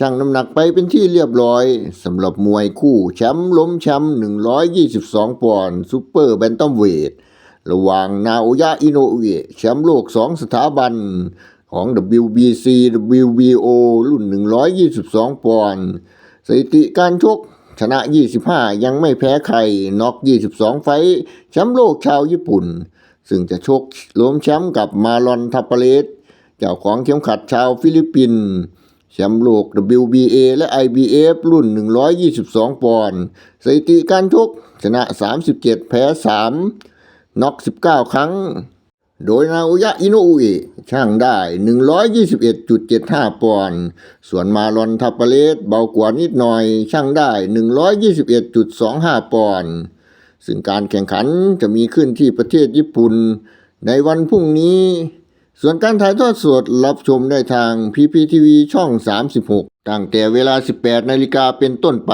ชั่งน้ำหนักไปเป็นที่เรียบร้อยสำหรับมวยคู่แชมป์ล้มแชมป์122 ปอนด์ซูเปอร์แบนตัมเวท ระหว่างนาโอยะอิโนอุเอะแชมป์โลก 2 สถาบันของ WBC WBO รุ่น 122 ปอนด์สถิติการชกชนะ 25 ยังไม่แพ้ใครน็อก 22 ไฟแชมป์โลกชาวญี่ปุ่น ซึ่งจะชกล้มแชมป์กับมาลอนทัปเปเลสเจ้าของเข็มขัดชาวฟิลิปปินส์ แชมป์โลก WBA และ IBF รุ่น 122 ปอนด์สถิติการชกชนะ 37 แพ้ 3น็อก19 ครั้ง โดยนาโอยะอิโนอุเอะช่างได้ 121.75 ปอนด์ส่วนมาลอนทัปเปเลสเบากว่านิดหน่อย ช่างได้ 121.25 ปอนด์ซึ่งการแข่งขันจะมีขึ้นที่ประเทศญี่ปุ่น ในวันพรุ่งนี้ ส่วนการถ่ายทอดสดรับชมได้ทางพีพีทีวีช่อง 36 ตั้งแต่เวลา 18 นาฬิกาเป็นต้นไป